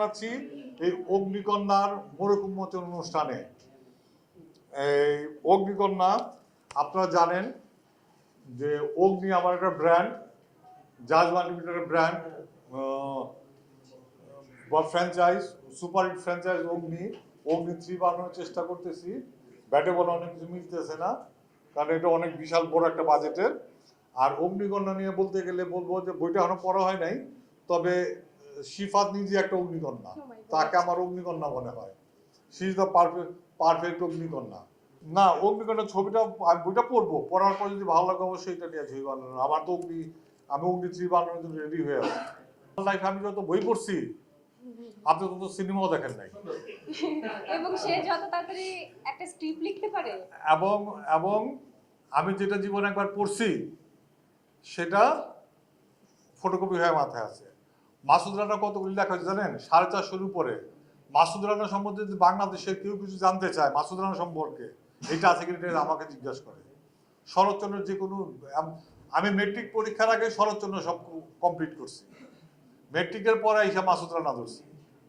জানাচ্ছি এই অগ্নিকন্যার মোরক অনুষ্ঠানে। এই অগ্নিকন্যা, আপনারা জানেন যে অগ্নি আমার একটা ব্র্যান্ড জাজমান লিমিটেডের ব্র্যান্ড বা ফ্র্যাঞ্চাইজ সুপার হিট ফ্র্যাঞ্চাইজ অগ্নি। অগ্নি থ্রি বানানোর চেষ্টা করতেছি। ব্যাটে বলে অনেক কিছু মিলতেছে না, কারণ এটা অনেক বিশাল বড় একটা বাজেটের আর অগ্নিকন্যা নিয়ে বলতে গেলে বলব যে বইটা এখনও পড়া হয় নাই, তবে শিফাত নিজে একটা অগ্নিকন্যা। তাকে আমার অগ্নিকন্যা মনে হয়। She is the perfect perfect অগ্নিকন্যা। না অগ্নিকন্যা ছবিটা আমি বইটা পড়ব। পড়ার পর যদি ভালো লাগে অবশ্যই এটা নিয়ে ছবি বানানো। আমার তো অগ্নি আমি অগ্নি থ্রি বানানোর জন্য রেডি হয়ে আছি। লাইফে আমি যত বই পড়ছি আপনি তো সিনেমাও দেখেন নাই। এবং সে যত তাড়াতাড়ি একটা স্ক্রিপ্ট লিখতে পারে। এবং এবং আমি যেটা জীবনে একবার পড়ছি সেটা ফটোকপি হয়ে মাথায় আছে। মাসুদ রানা কত উল্লেখ হয়েছে জানেন? সাড়ে চারশোর উপরে। মাসুদ রানা সম্বন্ধে যদি বাংলাদেশে কেউ কিছু জানতে চায়, মাসুদ রানা সম্পর্কে, এটা আছে কিনা আমাকে জিজ্ঞাসা করে। শরৎচন্দ্রের যে কোনো, আমি মেট্রিক পরীক্ষার আগে শরৎচন্দ্র সব কমপ্লিট করছি। মেট্রিকের পরে এসে মাসুদ রানা ধরছি।